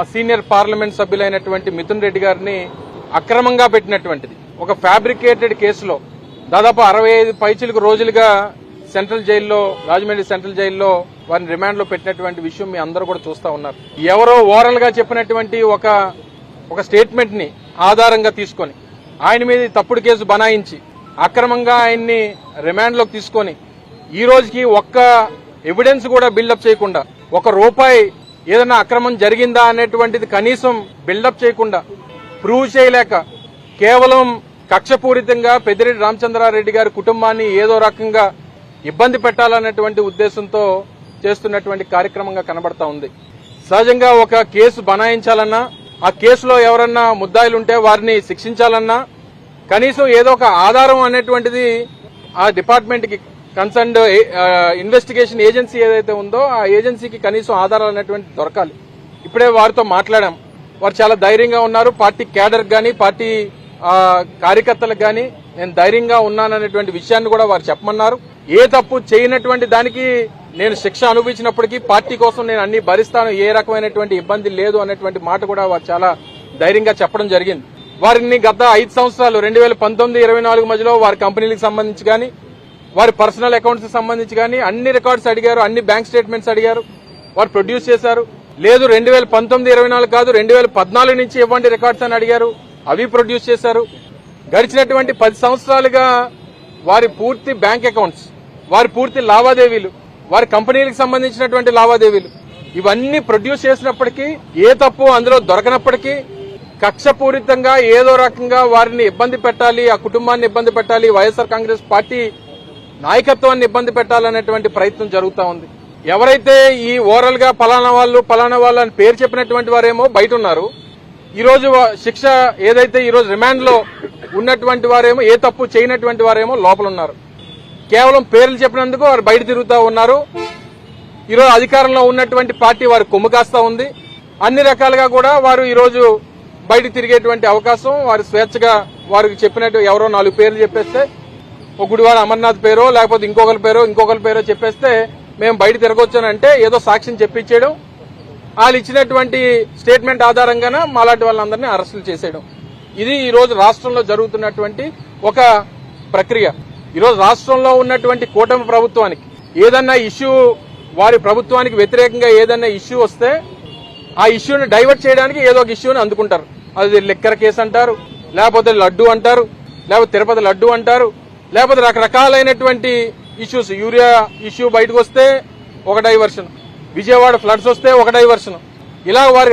మా senior parliament సభ్యులైనటువంటి మిథున్ రెడ్డి గారిని అక్రమంగా పెట్టినటువంటిది. ఒక ఫ్యాబ్రికేటెడ్ కేసులో దాదాపు అరవై ఐదు పైచిలకు రోజులుగా సెంట్రల్ జైల్లో రాజమండ్రి సెంట్రల్ జైల్లో వారిని రిమాండ్లో పెట్టినటువంటి విషయం మీ అందరూ కూడా చూస్తా ఉన్నారు. ఎవరో ఓరల్గా చెప్పినటువంటి ఒక ఒక స్టేట్మెంట్ని ఆధారంగా తీసుకొని ఆయన మీద తప్పుడు కేసు బనాయించి అక్రమంగా ఆయన్ని రిమాండ్లోకి తీసుకొని ఈ రోజుకి ఒక్క ఎవిడెన్స్ కూడా బిల్డప్ చేయకుండా ఒక రూపాయి ఏదైనా అక్రమం జరిగిందా అనేటువంటిది కనీసం బిల్డప్ చేయకుండా ప్రూవ్ చేయలేక కేవలం కక్షపూరితంగా పెద్దిరెడ్డి రామచంద్రారెడ్డి గారి కుటుంబాన్ని ఏదో రకంగా ఇబ్బంది పెట్టాలనేటువంటి ఉద్దేశంతో చేస్తున్నటువంటి కార్యక్రమంగా కనబడతా ఉంది. సహజంగా ఒక కేసు బనాయించాలన్నా ఆ కేసులో ఎవరన్నా ముద్దాయిలుంటే వారిని శిక్షించాలన్నా కనీసం ఏదో ఒక ఆధారం అనేటువంటిది ఆ డిపార్ట్మెంట్కి కి కన్సర్న్ ఇన్వెస్టిగేషన్ ఏజెన్సీ ఏదైతే ఉందో ఆ ఏజెన్సీకి కనీసం ఆధారాలు అనేటువంటి దొరకాలి. ఇప్పుడే వారితో మాట్లాడాం. వారు చాలా ధైర్యంగా ఉన్నారు. పార్టీ క్యాడర్ కానీ పార్టీ కార్యకర్తలకు కానీ నేను ధైర్యంగా ఉన్నాననేటువంటి విషయాన్ని కూడా వారు చెప్పమన్నారు. ఏ తప్పు చేయనటువంటి దానికి నేను శిక్ష అనుభవించినప్పటికీ పార్టీ కోసం నేను అన్ని భరిస్తాను. ఏ రకమైనటువంటి ఇబ్బంది లేదు అనేటువంటి మాట కూడా వారు చాలా ధైర్యంగా చెప్పడం జరిగింది. వారిని గత ఐదు సంవత్సరాలు రెండు వేల పంతొమ్మిది ఇరవై నాలుగు మధ్యలో వారి కంపెనీలకు సంబంధించి కానీ వారి పర్సనల్ అకౌంట్స్ సంబంధించి కానీ అన్ని రికార్డ్స్ అడిగారు అన్ని బ్యాంక్ స్టేట్మెంట్స్ అడిగారు. వారు ప్రొడ్యూస్ చేశారు. లేదు రెండు వేల పంతొమ్మిది ఇరవై నాలుగు కాదు రెండు వేల పద్నాలుగు నుంచి ఇవ్వండి రికార్డ్స్ అని అడిగారు. అవి ప్రొడ్యూస్ చేశారు. గడిచినటువంటి పది సంవత్సరాలుగా వారి పూర్తి బ్యాంక్ అకౌంట్స్ వారి పూర్తి లావాదేవీలు వారి కంపెనీలకు సంబంధించినటువంటి లావాదేవీలు ఇవన్నీ ప్రొడ్యూస్ చేసినప్పటికీ ఏ తప్పు అందులో దొరకనప్పటికీ కక్షపూరితంగా ఏదో రకంగా వారిని ఇబ్బంది పెట్టాలి ఆ కుటుంబాన్ని ఇబ్బంది పెట్టాలి వైఎస్ఆర్ కాంగ్రెస్ పార్టీ నాయకత్వాన్ని ఇబ్బంది పెట్టాలనేటువంటి ప్రయత్నం జరుగుతూ ఉంది. ఎవరైతే ఈ ఓరల్గా పలానా వాళ్ళు పలానా వాళ్ళు అని పేరు చెప్పినటువంటి వారేమో బయట ఉన్నారు. ఈరోజు శిక్ష ఏదైతే ఈరోజు రిమాండ్లో ఉన్నటువంటి వారేమో ఏ తప్పు చేయనటువంటి వారేమో లోపల ఉన్నారు. కేవలం పేర్లు చెప్పినందుకు వారు బయట తిరుగుతూ ఉన్నారు. ఈరోజు అధికారంలో ఉన్నటువంటి పార్టీ వారు కొమ్ము కాస్తా ఉంది. అన్ని రకాలుగా కూడా వారు ఈరోజు బయట తిరిగేటువంటి అవకాశం వారు స్వేచ్ఛగా వారికి చెప్పినట్టు ఎవరో నాలుగు పేర్లు చెప్పేస్తే ఒక గుడివాడ అమర్నాథ్ పేరో లేకపోతే ఇంకొకరి పేరో ఇంకొకరి పేరో చెప్పేస్తే మేము బయట తిరగొచ్చానంటే ఏదో సాక్ష్యం చెప్పించేయడం వాళ్ళు ఇచ్చినటువంటి స్టేట్మెంట్ ఆధారంగాన మాలాంటి వాళ్ళందరినీ అరెస్టులు చేసేయడం. ఇది ఈరోజు రాష్ట్రంలో జరుగుతున్నటువంటి ఒక ప్రక్రియ. ఈరోజు రాష్ట్రంలో ఉన్నటువంటి కూటమి ప్రభుత్వానికి ఏదన్నా ఇష్యూ వారి ప్రభుత్వానికి వ్యతిరేకంగా ఏదన్నా ఇష్యూ వస్తే ఆ ఇష్యూని డైవర్ట్ చేయడానికి ఏదో ఒక ఇష్యూని అందుకుంటారు. అది లెక్కర కేసు అంటారు లేకపోతే లడ్డు అంటారు లేకపోతే తిరుపతి లడ్డు అంటారు లేకపోతే రకరకాలైనటువంటి ఇష్యూస్ యూరియా ఇష్యూ బయటకు వస్తే ఒక డైవర్షన్ విజయవాడ ఫ్లడ్స్ వస్తే ఒక డైవర్షన్ ఇలా వారి